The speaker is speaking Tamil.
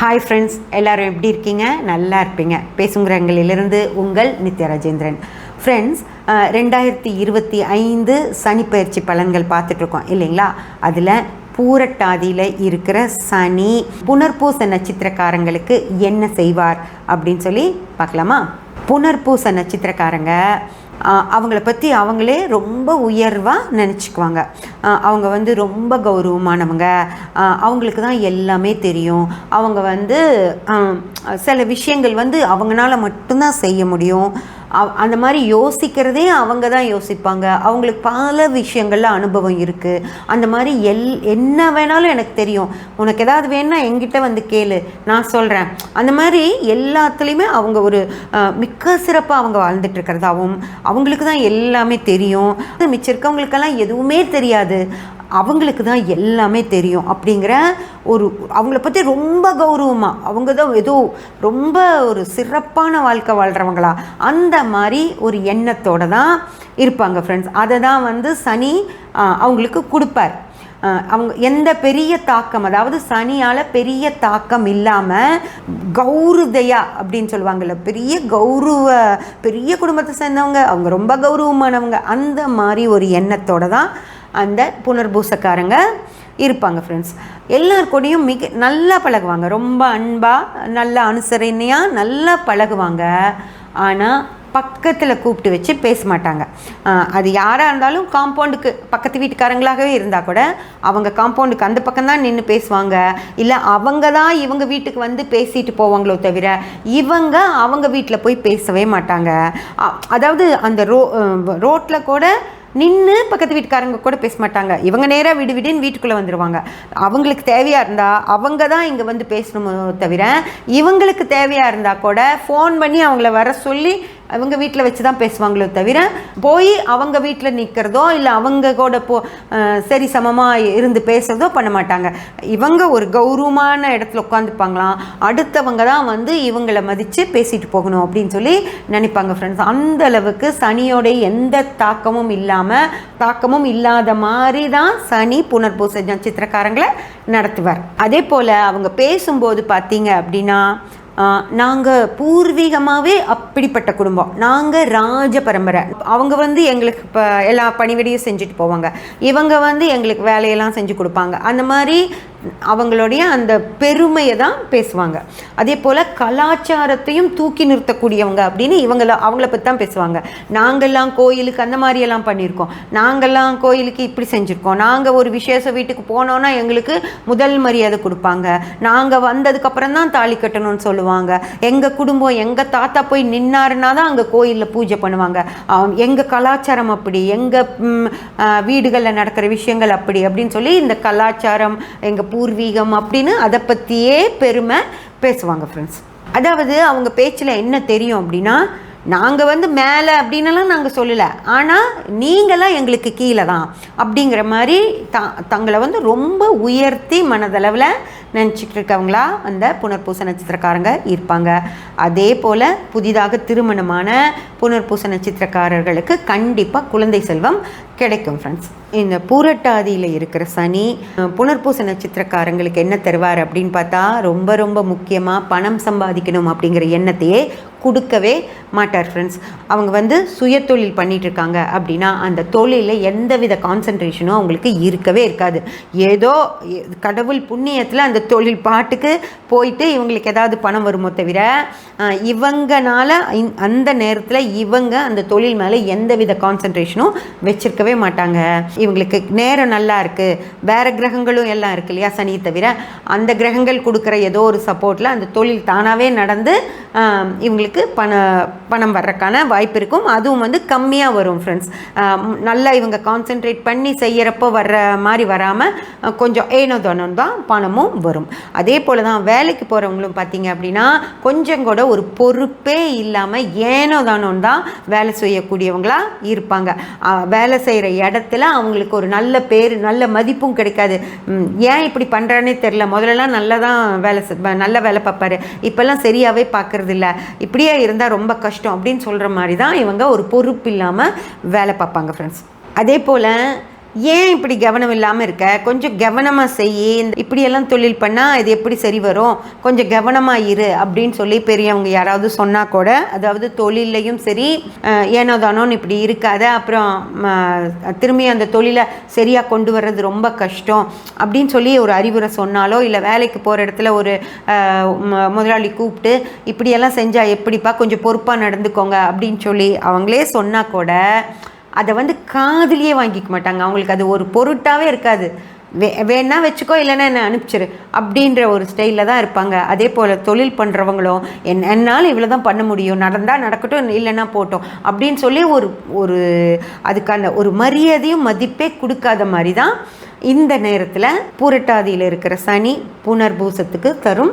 ஹாய் ஃப்ரெண்ட்ஸ் எல்லாரும் எப்படி இருக்கீங்க? நல்லா இருப்பீங்க. பேசுங்கிறங்களிலிருந்து உங்கள் நித்ய ராஜேந்திரன். ஃப்ரெண்ட்ஸ் ரெண்டாயிரத்தி இருபத்தி ஐந்து சனிப்பயிற்சி பலன்கள் பார்த்துட்ருக்கோம் இல்லைங்களா? அதில் பூரட்டாதியில் இருக்கிற சனி புனர்பூச நட்சத்திரக்காரங்களுக்கு என்ன செய்வார் அப்படின்னு சொல்லி பார்க்கலாமா? புனர்பூச நட்சத்திரக்காரங்க அவங்கள பற்றி அவங்களே ரொம்ப உயர்வாக நினச்சிக்குவாங்க. அவங்க வந்து ரொம்ப கௌரவமானவங்க. அவங்களுக்கு தான் எல்லாமே தெரியும். அவங்க வந்து சில விஷயங்கள் வந்து அவங்களால மட்டும்தான் செய்ய முடியும். அந்த மாதிரி யோசிக்கிறதே அவங்க தான் யோசிப்பாங்க. அவங்களுக்கு பல விஷயங்கள்ல அனுபவம் இருக்குது அந்த மாதிரி எல் என்ன வேணாலும் எனக்கு தெரியும். உனக்கு ஏதாவது வேணால் எங்கிட்ட வந்து கேளு. நான் சொல்கிறேன் அந்த மாதிரி எல்லாத்துலேயுமே அவங்க ஒரு மிக்க சிறப்பாக அவங்க வாழ்ந்துட்டு இருக்கிறதாவும் அவங்களுக்கு தான் எல்லாமே தெரியும். மிச்சம் இருக்கவங்களுக்கெல்லாம் எதுவுமே தெரியாது. அவங்களுக்கு தான் எல்லாமே தெரியும் அப்படிங்கிற ஒரு அவங்கள பற்றி ரொம்ப கௌரவமாக அவங்க தான் ஏதோ ரொம்ப ஒரு சிறப்பான வாழ்க்கை வாழ்கிறவங்களா அந்த மாதிரி ஒரு எண்ணத்தோட தான் இருப்பாங்க ஃப்ரெண்ட்ஸ் அதை தான் வந்து சனி அவங்களுக்கு கொடுப்பார். அவங்க எந்த பெரிய தாக்கம் அதாவது சனியால் பெரிய தாக்கம் இல்லாமல் கௌருதையா அப்படின்னு சொல்லுவாங்கல்ல பெரிய கௌரவ பெரிய குடும்பத்தை சேர்ந்தவங்க அவங்க ரொம்ப கௌரவமானவங்க அந்த மாதிரி ஒரு எண்ணத்தோடு தான் அந்த புனர்பூசக்காரங்க இருப்பாங்க ஃப்ரெண்ட்ஸ் எல்லார் கூடயும் மிக நல்லா பழகுவாங்க. ரொம்ப அன்பாக நல்லா அனுசரணையாக நல்லா பழகுவாங்க. ஆனால் பக்கத்தில் கூப்பிட்டு வச்சு பேச மாட்டாங்க. அது யாராக இருந்தாலும் காம்பவுண்டுக்கு பக்கத்து வீட்டுக்காரங்களாகவே இருந்தால் கூட அவங்க காம்பவுண்டுக்கு அந்த பக்கம் தான் நின்று பேசுவாங்க. இல்லை அவங்க தான் இவங்க வீட்டுக்கு வந்து பேசிட்டு போவாங்களோ தவிர இவங்க அவங்க வீட்டில் போய் பேசவே மாட்டாங்க. அதாவது அந்த ரோ ரோட்டில் கூட நின்று பக்கத்து வீட்டுக்காரங்க கூட பேச மாட்டாங்க. இவங்க நேராக விடு விடுன்னு வீட்டுக்குள்ளே வந்துடுவாங்க அவங்களுக்கு தேவையாக இருந்தால் அவங்க தான் இங்கே வந்து பேசணுமோ தவிர இவங்களுக்கு தேவையாக இருந்தால் கூட ஃபோன் பண்ணி அவங்கள வர சொல்லி அவங்க வீட்டில் வச்சு தான் பேசுவாங்களோ தவிர போய் அவங்க வீட்டில் நிற்கிறதோ இல்லை அவங்க கூட போ சரி சமமாக இருந்து பேசுகிறதோ பண்ண மாட்டாங்க. இவங்க ஒரு கௌரவமான இடத்துல உட்காந்துப்பாங்களாம் அடுத்தவங்க தான் வந்து இவங்களை மதித்து பேசிட்டு போகணும் அப்படின்னு சொல்லி நினைப்பாங்க ஃப்ரெண்ட்ஸ் அந்த அளவுக்கு சனியோடைய எந்த தாக்கமும் இல்லாமல் தாக்கமும் இல்லாத மாதிரி தான் சனி புனர்பூச நட்சத்திரக்காரங்களை நடத்துவார். அதே போல் அவங்க பேசும்போது பார்த்தீங்க அப்படின்னா நாங்கள் பூர்வீகமாகவே அப்படிப்பட்ட குடும்பம். நாங்கள் ராஜ பரம்பரை. அவங்க வந்து எங்களுக்கு இப்போ எல்லா பணிவிடையும் செஞ்சுட்டு போவாங்க. இவங்க வந்து எங்களுக்கு வேலையெல்லாம் செஞ்சு கொடுப்பாங்க. அந்த மாதிரி அவங்களுடைய அந்த பெருமையை தான் பேசுவாங்க. அதே போல் கலாச்சாரத்தையும் தூக்கி நிறுத்தக்கூடியவங்க அப்படின்னு இவங்கள அவங்கள பற்றி தான் பேசுவாங்க. நாங்கள்லாம் கோயிலுக்கு அந்த மாதிரியெல்லாம் பண்ணியிருக்கோம். நாங்கள்லாம் கோயிலுக்கு இப்படி செஞ்சுருக்கோம். நாங்கள் ஒரு விசேஷ வீட்டுக்கு போனோன்னா எங்களுக்கு முதல் மரியாதை கொடுப்பாங்க. நாங்கள் வந்ததுக்கப்புறம் தான் தாலி கட்டணும்னு சொல்லுவாங்க. எங்கள் குடும்பம் எங்கள் தாத்தா போய் நின்னாருன்னா தான் அங்கே கோயிலில் பூஜை பண்ணுவாங்க. எங்கள் கலாச்சாரம் அப்படி எங்கள் வீடுகளில் நடக்கிற விஷயங்கள் அப்படி அப்படின்னு சொல்லி இந்த கலாச்சாரம் எங்கள் பூர்வீகம் அப்படின்னு அதை பற்றியே பெருமை பேசுவாங்க ஃப்ரெண்ட்ஸ் அதாவது அவங்க பேச்சில் என்ன தெரியும் அப்படின்னா நாங்கள் வந்து மேலே அப்படின்னலாம் நாங்கள் சொல்லலை. ஆனால் நீங்களாம் எங்களுக்கு கீழே தான் அப்படிங்கிற மாதிரி த தங்களை வந்து ரொம்ப உயர்த்தி மனதளவில் நினச்சிட்டு இருக்கவங்களா அந்த புனர்பூச நட்சத்திரக்காரங்க இருப்பாங்க. அதே போல் புதிதாக திருமணமான புனர்பூச நட்சத்திரக்காரர்களுக்கு கண்டிப்பாக குழந்தை செல்வம் கிடைக்கும் ஃப்ரெண்ட்ஸ் இந்த பூரட்டாதியில் இருக்கிற சனி புனர்பூச நட்சத்திரக்காரங்களுக்கு என்ன தருவார் அப்படின்னு பார்த்தா ரொம்ப ரொம்ப முக்கியமாக பணம் சம்பாதிக்கணும் அப்படிங்கிற எண்ணத்தையே கொடுக்கவே மாட்டார் ஃப்ரெண்ட்ஸ் அவங்க வந்து சுய தொழில் பண்ணிகிட்ருக்காங்க அப்படின்னா அந்த தொழிலில் எந்தவித கான்சன்ட்ரேஷனும் அவங்களுக்கு இருக்கவே இருக்காது. ஏதோ கடவுள் புண்ணியத்தில் அந்த தொழில் பாட்டுக்கு போயிட்டு இவங்களுக்கு ஏதாவது பணம் வருமோ தவிர இவங்கனால அந்த நேரத்தில் இவங்க அந்த தொழில் மேலே எந்தவித கான்சன்ட்ரேஷனும் வச்சிருக்கவே மாட்டாங்க. இவங்களுக்கு நேரம் நல்லா இருக்குது வேறு கிரகங்களும் எல்லாம் இருக்கு இல்லையா சனியை தவிர? அந்த கிரகங்கள் கொடுக்குற ஏதோ ஒரு சப்போர்ட்டில் அந்த தொழில் தானாகவே நடந்து இவங்களுக்கு இவங்களுக்கு பண பணம் வர்றதுக்கான வாய்ப்பு இருக்கும். அதுவும் வந்து கம்மியாக வரும் ஃப்ரெண்ட்ஸ் நல்லா இவங்க கான்சென்ட்ரேட் பண்ணி செய்யறப்போ வர்ற மாதிரி வராமல் கொஞ்சம் ஏனோ தானோ தான் பணமும் வரும். அதே போல் தான் வேலைக்கு போகிறவங்களும் பார்த்தீங்க அப்படின்னா கொஞ்சம் கூட ஒரு பொறுப்பே இல்லாமல் ஏனோ தானோன் தான் வேலை செய்யக்கூடியவங்களா இருப்பாங்க. வேலை செய்கிற இடத்துல அவங்களுக்கு ஒரு நல்ல பேர் நல்ல மதிப்பும் கிடைக்காது. ஏன் இப்படி பண்ணுறானே தெரில முதல்லலாம் நல்லா தான் வேலை செ- நல்ல வேலை பார்ப்பாரு. இப்போல்லாம் சரியாகவே பார்க்குறதில்ல. இப்படி இப்படியே இருந்தால் ரொம்ப கஷ்டம் அப்படின்னு சொல்கிற மாதிரி தான் இவங்க ஒரு பொறுப்பு இல்லாமல் வேலை பார்ப்பாங்க ஃப்ரெண்ட்ஸ் அதே போல் ஏன் இப்படி கவனம் இல்லாமல் இருக்க? கொஞ்சம் கவனமாக செய் இந்த இப்படியெல்லாம் தொழில் பண்ணால் இது எப்படி சரி வரும்? கொஞ்சம் கவனமாக இரு அப்படின்னு சொல்லி பெரியவங்க யாராவது சொன்னால் கூட அதாவது தொழிலையும் சரி ஏனோ தானோன்னு இப்படி இருக்காத அப்புறம் திரும்பி அந்த தொழிலை சரியாக கொண்டு வர்றது ரொம்ப கஷ்டம் அப்படின்னு சொல்லி ஒரு அறிவுரை சொன்னாலோ இல்லை வேலைக்கு போகிற இடத்துல ஒரு முதலாளி கூப்பிட்டு இப்படியெல்லாம் செஞ்சால் எப்படிப்பா கொஞ்சம் பொறுப்பாக நடந்துக்கோங்க அப்படின்னு சொல்லி அவங்களே சொன்னால் கூட அதை வந்து காதுலேயே வாங்கிக்க மாட்டாங்க. அவங்களுக்கு அது ஒரு பொருட்டாகவே இருக்காது. வே வேணா வச்சுக்கோ இல்லைன்னா என்ன அனுப்பிச்சிரு. அப்படின்ற ஒரு ஸ்டைலில் தான் இருப்பாங்க. அதே போல் தொழில் பண்ணுறவங்களும் என் என்னால் இவ்வளோ தான் பண்ண முடியும். நடந்தால் நடக்கட்டும் இல்லைன்னா போட்டோம். அப்படின்னு சொல்லி ஒரு ஒரு அதுக்கான ஒரு மரியாதையும் மதிப்பே கொடுக்காத மாதிரி தான் இந்த நேரத்தில் பூரட்டாதியில் இருக்கிற சனி புனர்பூசத்துக்கு தரும்